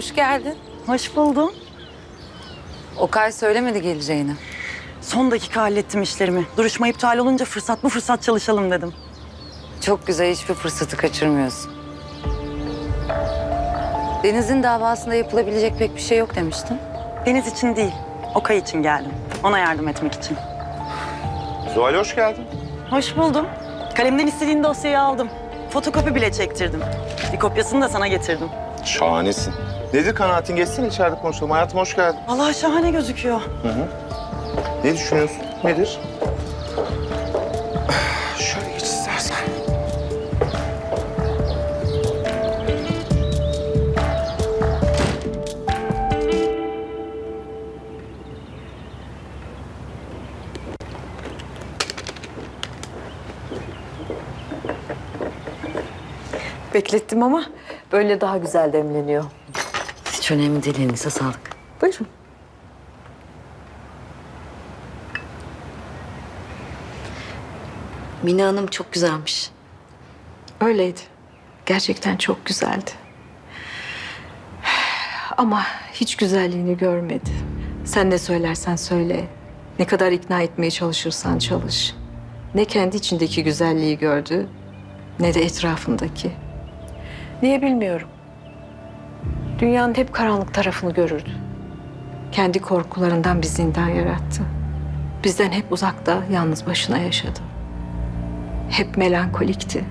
Hoş geldin. hoş buldum. Okay söylemedi geleceğini. Son dakika hallettim işlerimi. Duruşma iptal olunca fırsat mı fırsat çalışalım dedim. Çok güzel hiçbir fırsatı kaçırmıyorsun. Deniz'in davasında yapılabilecek pek bir şey yok demiştin. Deniz için değil, Okay için geldim. Ona yardım etmek için. Zuhal hoş geldin. Hoş buldum. Kalemden istediğin dosyayı aldım. Fotokopi bile çektirdim. Bir kopyasını da sana getirdim. Şahanesin. Nedir kanaatin? Geçsene içeride konuşalım. Hayatım hoş geldin. Allah şahane gözüküyor. Ne düşünüyorsun? Nedir? Şöyle geç istersen. Beklettim ama böyle daha güzel demleniyor. Hiç önemli değil elinize sağlık. Buyurun. Mine Hanım çok güzelmiş. Öyleydi. Gerçekten çok güzeldi. Ama hiç güzelliğini görmedi. Sen ne söylersen söyle. Ne kadar ikna etmeye çalışırsan çalış. Ne kendi içindeki güzelliği gördü, ne de etrafındaki. Niye bilmiyorum. Dünyanın hep karanlık tarafını görürdü. Kendi korkularından bir zindan yarattı. Bizden hep uzakta, yalnız başına yaşadı. Hep melankolikti.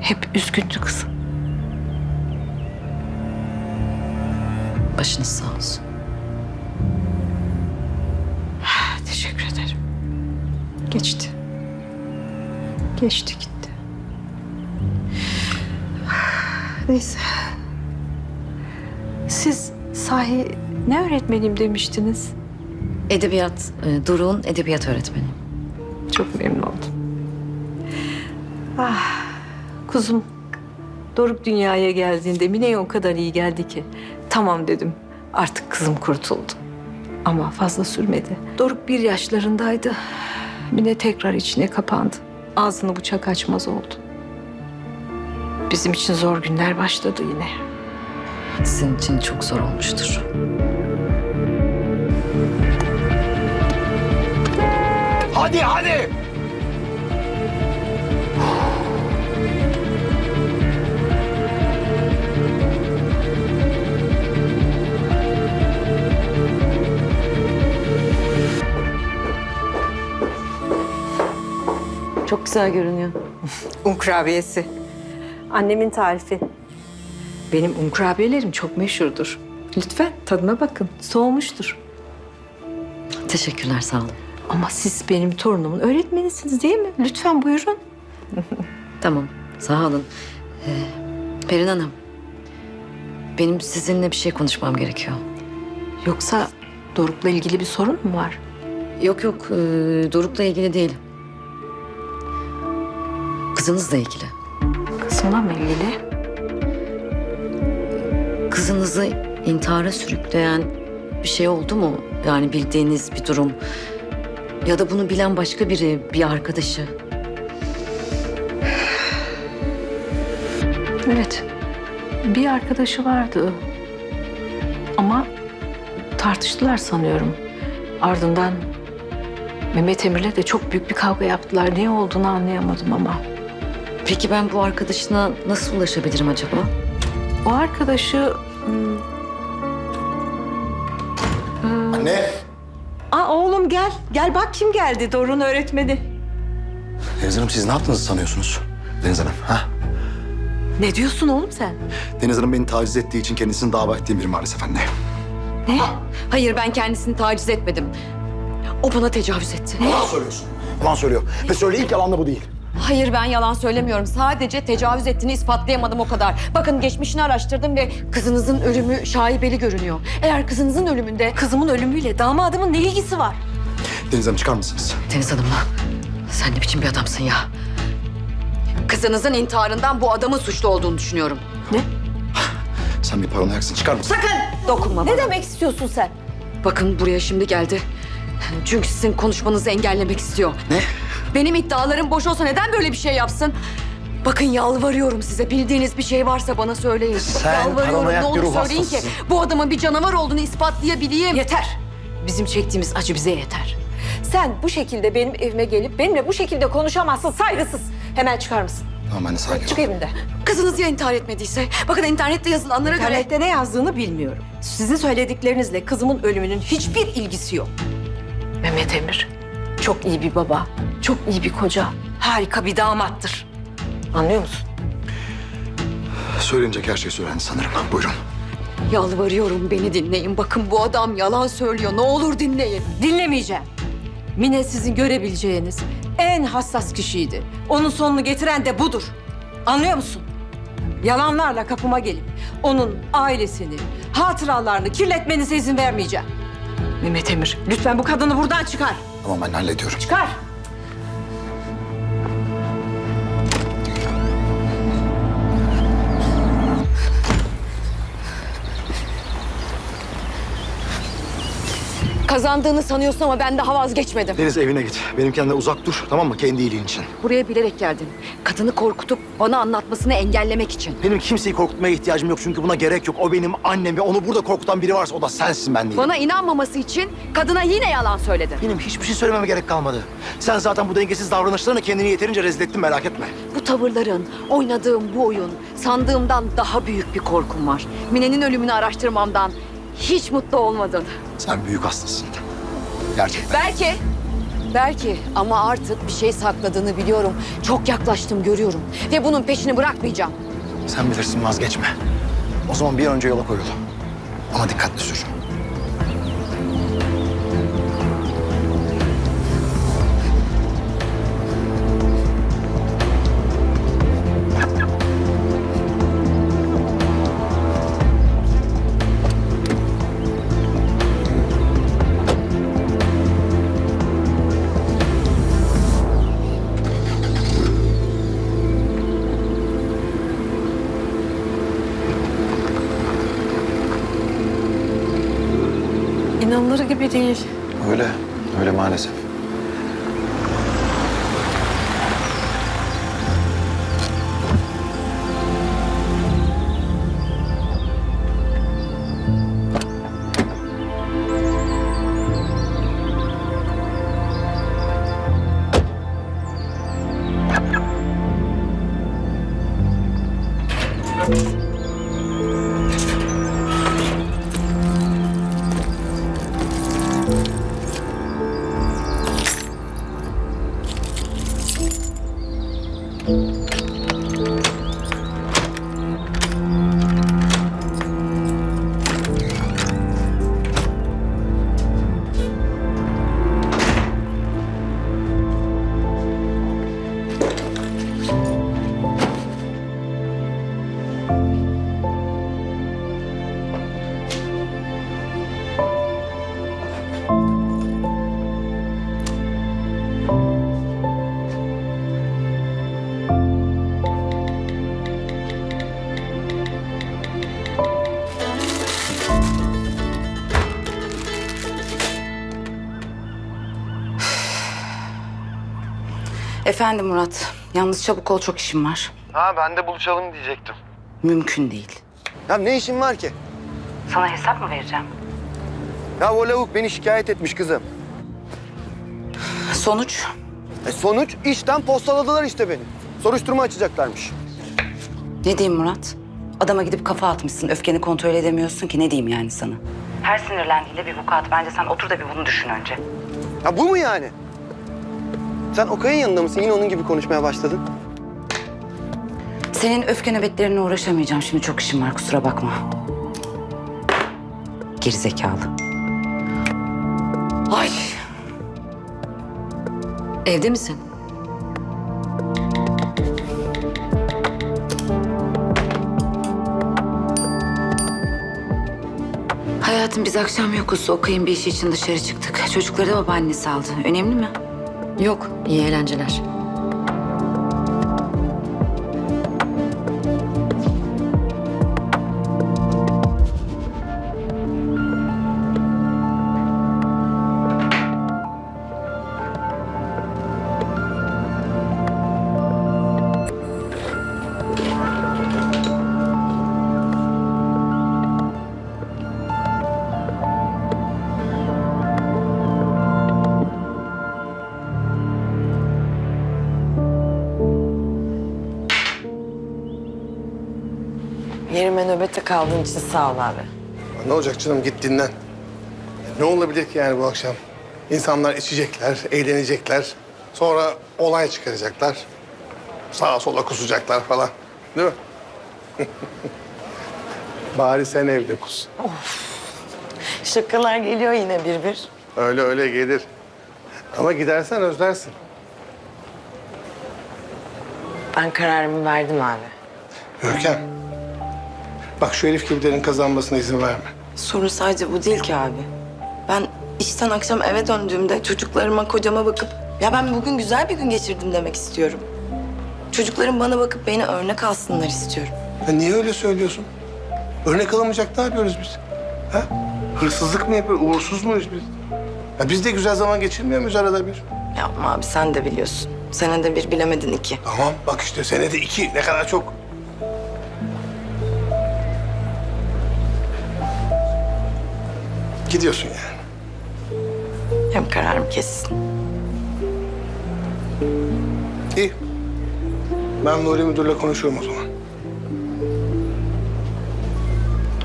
Hep üzgündü kızım. Başınız sağ olsun. Teşekkür ederim. Geçti. Geçti gitti. Neyse. Siz sahi ne öğretmenim demiştiniz? Edebiyat, e, Doruk'un edebiyat öğretmeni. Çok memnun oldum. Ah, kuzum. Doruk dünyaya geldiğinde Mine'ye o kadar iyi geldi ki. Tamam dedim. Artık kızım kurtuldu. Ama fazla sürmedi. Doruk bir yaşlarındaydı. Mine tekrar içine kapandı. Ağzını bıçak açmaz oldu. Bizim için zor günler başladı yine. Sizin için çok zor olmuştur. Hadi hadi. Çok güzel görünüyor. Un kurabiyesi. Annemin tarifi. Benim un kurabiyelerim çok meşhurdur. Lütfen tadına bakın. Soğumuştur. Teşekkürler, sağ olun. Ama siz benim torunumun öğretmenisiniz değil mi? Lütfen buyurun. Tamam, sağ olun. Ee, Perin Hanım, benim sizinle bir şey konuşmam gerekiyor. Yoksa Doruk'la ilgili bir sorun mu var? Yok yok, e, Doruk'la ilgili değil. Kızınızla ilgili. Kızımla mı ilgili? Kızınızı intihara sürükleyen bir şey oldu mu? Yani bildiğiniz bir durum. Ya da bunu bilen başka biri, bir arkadaşı. Evet. Bir arkadaşı vardı. Ama tartıştılar sanıyorum. Ardından Mehmet Emir'le de çok büyük bir kavga yaptılar. Ne olduğunu anlayamadım ama. Peki ben bu arkadaşına nasıl ulaşabilirim acaba? O arkadaşı... hmm, Anne. Aa oğlum gel. Gel bak kim geldi. Doruk'un öğretmeni. Deniz Hanım siz ne yaptığınızı sanıyorsunuz? Deniz Hanım ha? Ne diyorsun oğlum sen? Deniz Hanım beni taciz ettiği için kendisini dava ettiğim biri maalesef anne. Ne? Hayır ben kendisini taciz etmedim. O bana tecavüz etti. Yalan söylüyorsun. Yalan söylüyor. Ve söyle ilk yalan da bu değil. Hayır ben yalan söylemiyorum. Sadece tecavüz ettiğini ispatlayamadım o kadar. Bakın geçmişini araştırdım ve kızınızın ölümü şaibeli görünüyor. Eğer kızınızın ölümünde Kızımın ölümüyle damadımın ne ilgisi var? Deniz Hanım çıkar mısınız? Deniz Hanım sen ne biçim bir adamsın ya? kızınızın intiharından bu adamın suçlu olduğunu düşünüyorum. Sen bir paranoyaksın. Çıkar mısın? Dokunma bana. demek istiyorsun sen? Bakın buraya şimdi geldi. Çünkü sizin konuşmanızı engellemek istiyor. Ne? Benim iddialarım boş olsa neden böyle bir şey yapsın? Bakın yalvarıyorum size. Bildiğiniz bir şey varsa bana söyleyin. Sen yalvarıyorum. paranoyak Ne bir olur ruh söyleyin ki hastasısın. bu adamın bir canavar olduğunu ispatlayabileyim. Yeter. Bizim çektiğimiz acı bize yeter. Sen bu şekilde benim evime gelip benimle bu şekilde konuşamazsın. Saygısız. Hemen çıkar mısın? Tamam anne sakin Çık ol. evimde. Kızınız ya intihar etmediyse? Bakın internette yazılanlara göre... İnternette ne yazdığını bilmiyorum. Sizin söylediklerinizle kızımın ölümünün hiçbir ilgisi yok. Mehmet Emir çok iyi bir baba, çok iyi bir koca, harika bir damattır. Anlıyor musun? Söylenecek her şey söylendi sanırım. Buyurun. Yalvarıyorum beni dinleyin. Bakın bu adam yalan söylüyor. Ne olur dinleyin. Dinlemeyeceğim. Mine sizin görebileceğiniz en hassas kişiydi. Onun sonunu getiren de budur. Anlıyor musun? Yalanlarla kapıma gelip onun ailesini, hatıralarını kirletmenize izin vermeyeceğim. Mehmet Emir, lütfen bu kadını buradan çıkar. Tamam anne hallediyorum. Çıkar. Kazandığını sanıyorsun ama ben daha vazgeçmedim. Deniz evine git. Benimkenden uzak dur tamam mı? Kendi iyiliğin için. Buraya bilerek geldim. Kadını korkutup bana anlatmasını engellemek için. Benim kimseyi korkutmaya ihtiyacım yok çünkü buna gerek yok. O benim annem ve onu burada korkutan biri varsa o da sensin ben değilim. Bana inanmaması için kadına yine yalan söyledin. Benim hiçbir şey söylememe gerek kalmadı. Sen zaten bu dengesiz davranışlarına kendini yeterince rezil ettin merak etme. Bu tavırların, oynadığım bu oyun, sandığımdan daha büyük bir korkum var. Mine'nin ölümünü araştırmamdan hiç mutlu olmadın. Sen büyük hastasın. Gerçekten. Belki, belki ama artık bir şey sakladığını biliyorum. Çok yaklaştım görüyorum ve bunun peşini bırakmayacağım. Sen bilirsin vazgeçme. O zaman bir an önce yola koyul. Ama dikkatli sür. İnanılır gibi değil. Efendim Murat, yalnız çabuk ol çok işim var. Ha ben de buluşalım diyecektim. Mümkün değil. Ya ne işin var ki? Sana hesap mı vereceğim? Ya o lavuk beni şikayet etmiş kızım. Sonuç? E sonuç işten postaladılar işte beni. Soruşturma açacaklarmış. Ne diyeyim Murat? Adama gidip kafa atmışsın, öfkeni kontrol edemiyorsun ki ne diyeyim yani sana? Her sinirlendiğinde bir vukuat. Bence sen otur da bir bunu düşün önce. Ya bu mu yani? Sen Okay'ın yanında mısın? Yine onun gibi konuşmaya başladın. Senin öfke nöbetlerine uğraşamayacağım. Şimdi çok işim var, kusura bakma. Gerizekalı. Ay Evde misin? Hayatım biz akşam yokuz. Okuyun bir iş için dışarı çıktık. Çocukları da babaannesi aldı. Önemli mi? Yok. İyi eğlenceler. Nöbette kaldığın için sağ ol abi. Ne olacak canım git dinlen. Ne olabilir ki yani bu akşam? İnsanlar içecekler, eğlenecekler. Sonra olay çıkaracaklar. Sağa sola kusacaklar falan. Değil mi? Bari sen evde kus. Şakalar geliyor yine bir bir. Öyle öyle gelir. Ama gidersen özlersin. Ben kararımı verdim abi. Görkem. Bak şu Elif gibilerin kazanmasına izin verme. Sorun sadece bu değil ki abi. Ben işten akşam eve döndüğümde çocuklarıma, kocama bakıp... Ya ben bugün güzel bir gün geçirdim demek istiyorum. Çocuklarım bana bakıp beni örnek alsınlar istiyorum. Ya niye öyle söylüyorsun? Örnek alamayacak ne yapıyoruz biz? Ha? Hırsızlık mı yapıyoruz? Uğursuz muyuz biz? Ya biz de güzel zaman geçirmiyor muyuz arada bir? Yapma abi sen de biliyorsun. Senede bir bilemedin iki. Tamam bak işte senede iki ne kadar çok. Gidiyorsun yani. Hem kararım kesin. İyi. Ben Nuri Müdür'le konuşurum o zaman.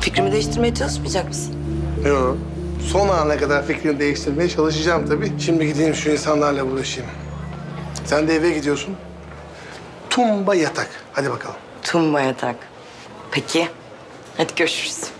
Fikrimi değiştirmeye çalışmayacak mısın? Yok. Son ana kadar fikrini değiştirmeye çalışacağım tabii. Şimdi gideyim şu insanlarla uğraşayım. Sen de eve gidiyorsun. Tumba yatak. Hadi bakalım. Tumba yatak. Peki. Hadi görüşürüz.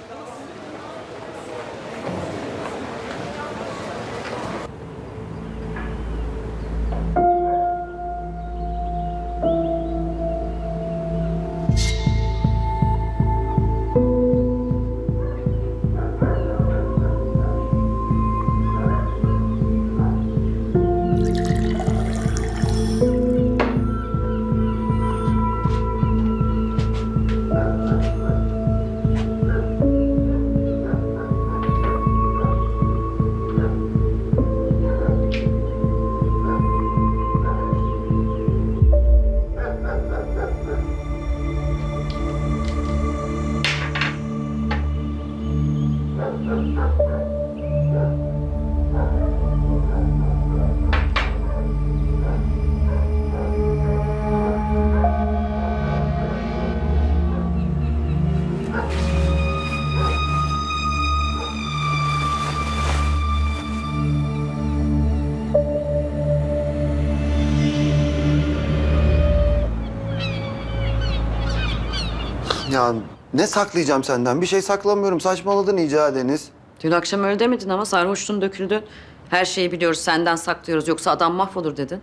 Ne saklayacağım senden? Bir şey saklamıyorum. Saçmaladın iyice Deniz. Dün akşam öyle demedin ama sarhoştun döküldün. Her şeyi biliyoruz senden saklıyoruz yoksa adam mahvolur dedin.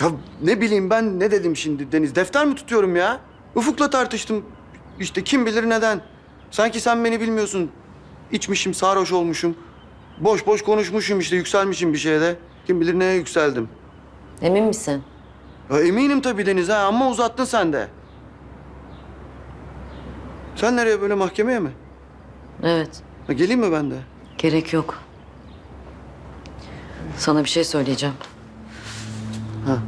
Ya ne bileyim ben ne dedim şimdi Deniz? Defter mi tutuyorum ya? Ufuk'la tartıştım. İşte kim bilir neden. Sanki sen beni bilmiyorsun. İçmişim, sarhoş olmuşum. Boş boş konuşmuşum işte, yükselmişim bir şeyde. Kim bilir neye yükseldim. Emin misin? Ya eminim tabii Deniz ha ama uzattın sen de. Sen nereye böyle mahkemeye mi? Evet. Ha, geleyim mi ben de? Gerek yok. Sana bir şey söyleyeceğim. Ha.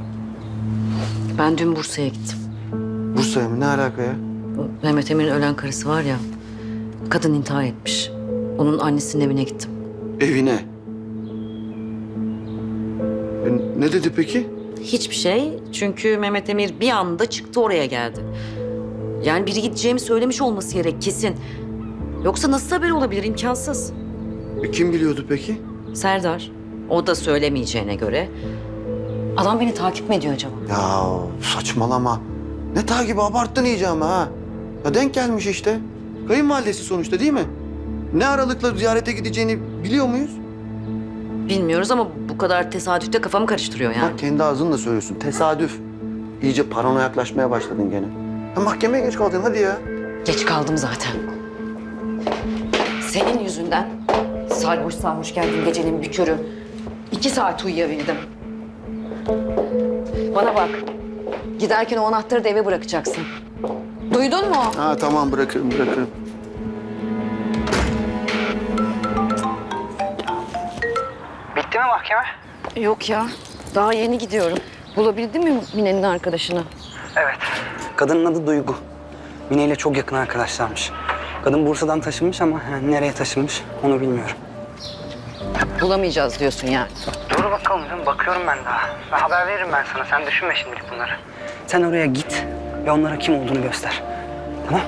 Ben dün Bursa'ya gittim. Bursa'ya mı? Ne alaka ya? Bu Mehmet Emir'in ölen karısı var ya. Kadın intihar etmiş. Onun annesinin evine gittim. Evine. E, ne dedi peki? Hiçbir şey. Çünkü Mehmet Emir bir anda çıktı oraya geldi. Yani biri gideceğimi söylemiş olması gerek kesin. Yoksa nasıl haber olabilir? imkansız. E, kim biliyordu peki? Serdar. O da söylemeyeceğine göre. Adam beni takip mi ediyor acaba? Ya saçmalama. Ne takibi abarttın iyice ama ha. Ya denk gelmiş işte. Kayınvalidesi sonuçta değil mi? Ne aralıkla ziyarete gideceğini biliyor muyuz? Bilmiyoruz ama bu kadar tesadüfte kafamı karıştırıyor yani. Bak kendi ağzınla söylüyorsun. Tesadüf. İyice parano yaklaşmaya başladın gene. Ya mahkemeye geç kaldın hadi ya. Geç kaldım zaten. Senin yüzünden sarhoş sarhoş geldim gecenin bir körü. İki saat uyuyabildim. Bana bak. Giderken o anahtarı da eve bırakacaksın. Duydun mu? Ha tamam bırakırım bırakırım. Bitti mi mahkeme? Yok ya. Daha yeni gidiyorum. Bulabildin mi Mine'nin arkadaşını? Evet. Kadının adı Duygu. Mine ile çok yakın arkadaşlarmış. Kadın Bursa'dan taşınmış ama yani nereye taşınmış onu bilmiyorum. Bulamayacağız diyorsun yani. Dur bakalım canım bakıyorum ben daha. Ve haber veririm ben sana. Sen düşünme şimdilik bunları. Sen oraya git ve onlara kim olduğunu göster. Tamam.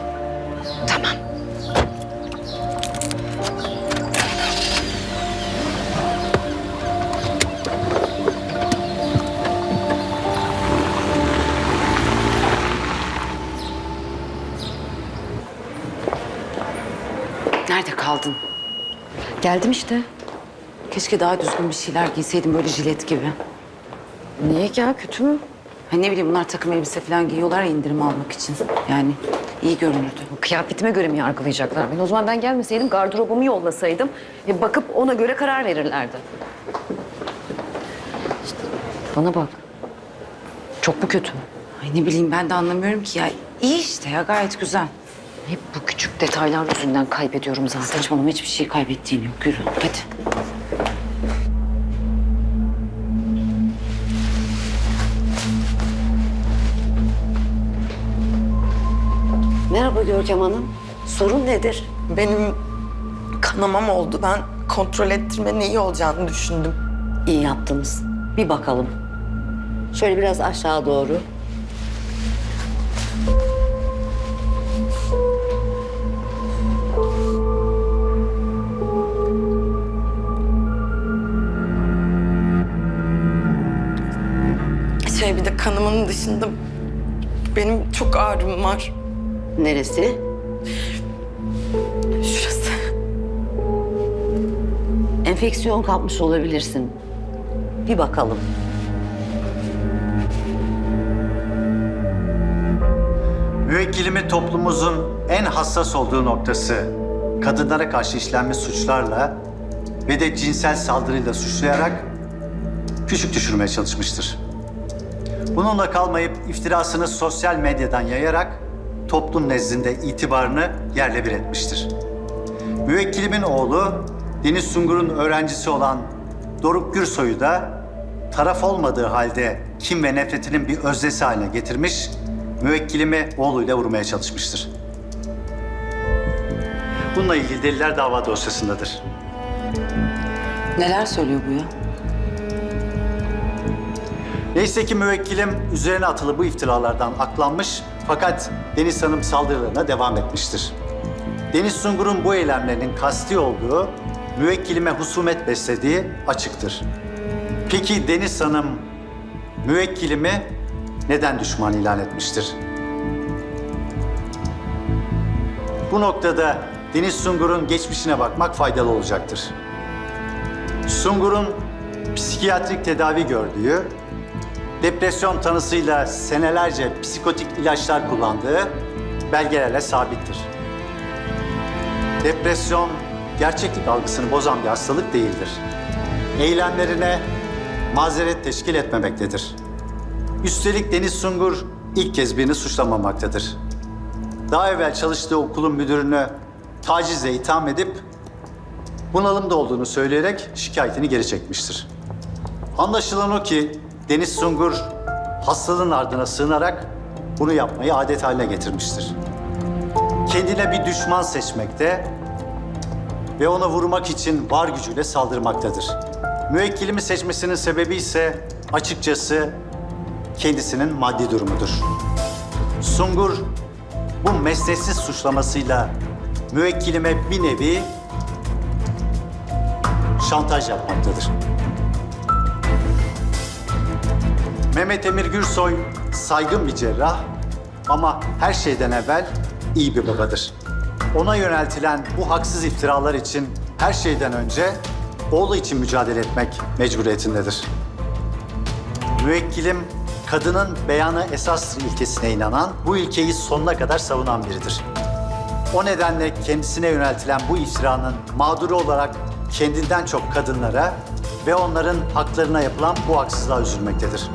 Kaldın. Geldim işte. Keşke daha düzgün bir şeyler giyseydin böyle jilet gibi. Niye ya kötü mü? Hani ne bileyim bunlar takım elbise falan giyiyorlar ya indirim almak için. Yani iyi görünürdü. Kıyafetime göre mi yargılayacaklar beni? O zaman ben gelmeseydim gardırobumu yollasaydım. E, bakıp ona göre karar verirlerdi. İşte bana bak. Çok mu kötü? Ay ne bileyim ben de anlamıyorum ki ya. İyi işte ya gayet güzel. Hep bu küçük detaylar yüzünden kaybediyorum zaten. Saçmalama hiçbir şey kaybettiğin yok. Yürü hadi. Merhaba Görkem Hanım. Sorun nedir? Benim kanamam oldu. Ben kontrol ettirmenin iyi olacağını düşündüm. İyi yaptınız. Bir bakalım. Şöyle biraz aşağı doğru. Şey bir de kanımın dışında benim çok ağrım var. Neresi? Şurası. Enfeksiyon kapmış olabilirsin. Bir bakalım. Müvekkilimi toplumumuzun en hassas olduğu noktası kadınlara karşı işlenmiş suçlarla ve de cinsel saldırıyla suçlayarak küçük düşürmeye çalışmıştır. Bununla kalmayıp iftirasını sosyal medyadan yayarak toplum nezdinde itibarını yerle bir etmiştir. Müvekkilimin oğlu Deniz Sungur'un öğrencisi olan Doruk Gürsoy'u da taraf olmadığı halde kim ve nefretinin bir öznesi haline getirmiş, müvekkilimi oğluyla vurmaya çalışmıştır. Bununla ilgili deliller dava dosyasındadır. Neler söylüyor bu ya? Neyse ki müvekkilim üzerine atılı bu iftiralardan aklanmış fakat Deniz Hanım saldırılarına devam etmiştir. Deniz Sungur'un bu eylemlerinin kasti olduğu, müvekkilime husumet beslediği açıktır. Peki Deniz Hanım müvekkilimi neden düşman ilan etmiştir? Bu noktada Deniz Sungur'un geçmişine bakmak faydalı olacaktır. Sungur'un psikiyatrik tedavi gördüğü, depresyon tanısıyla senelerce psikotik ilaçlar kullandığı belgelerle sabittir. Depresyon gerçeklik algısını bozan bir hastalık değildir. Eylemlerine mazeret teşkil etmemektedir. Üstelik Deniz Sungur ilk kez birini suçlamamaktadır. Daha evvel çalıştığı okulun müdürünü tacizle itham edip bunalımda olduğunu söyleyerek şikayetini geri çekmiştir. Anlaşılan o ki Deniz Sungur hastalığın ardına sığınarak bunu yapmayı adet haline getirmiştir. Kendine bir düşman seçmekte ve ona vurmak için var gücüyle saldırmaktadır. Müvekkilimi seçmesinin sebebi ise açıkçası kendisinin maddi durumudur. Sungur bu mesnetsiz suçlamasıyla müvekkilime bir nevi şantaj yapmaktadır. Mehmet Emir Gürsoy saygın bir cerrah ama her şeyden evvel iyi bir babadır. Ona yöneltilen bu haksız iftiralar için her şeyden önce oğlu için mücadele etmek mecburiyetindedir. Müvekkilim kadının beyanı esas ilkesine inanan, bu ilkeyi sonuna kadar savunan biridir. O nedenle kendisine yöneltilen bu iftiranın mağduru olarak kendinden çok kadınlara ve onların haklarına yapılan bu haksızlığa üzülmektedir.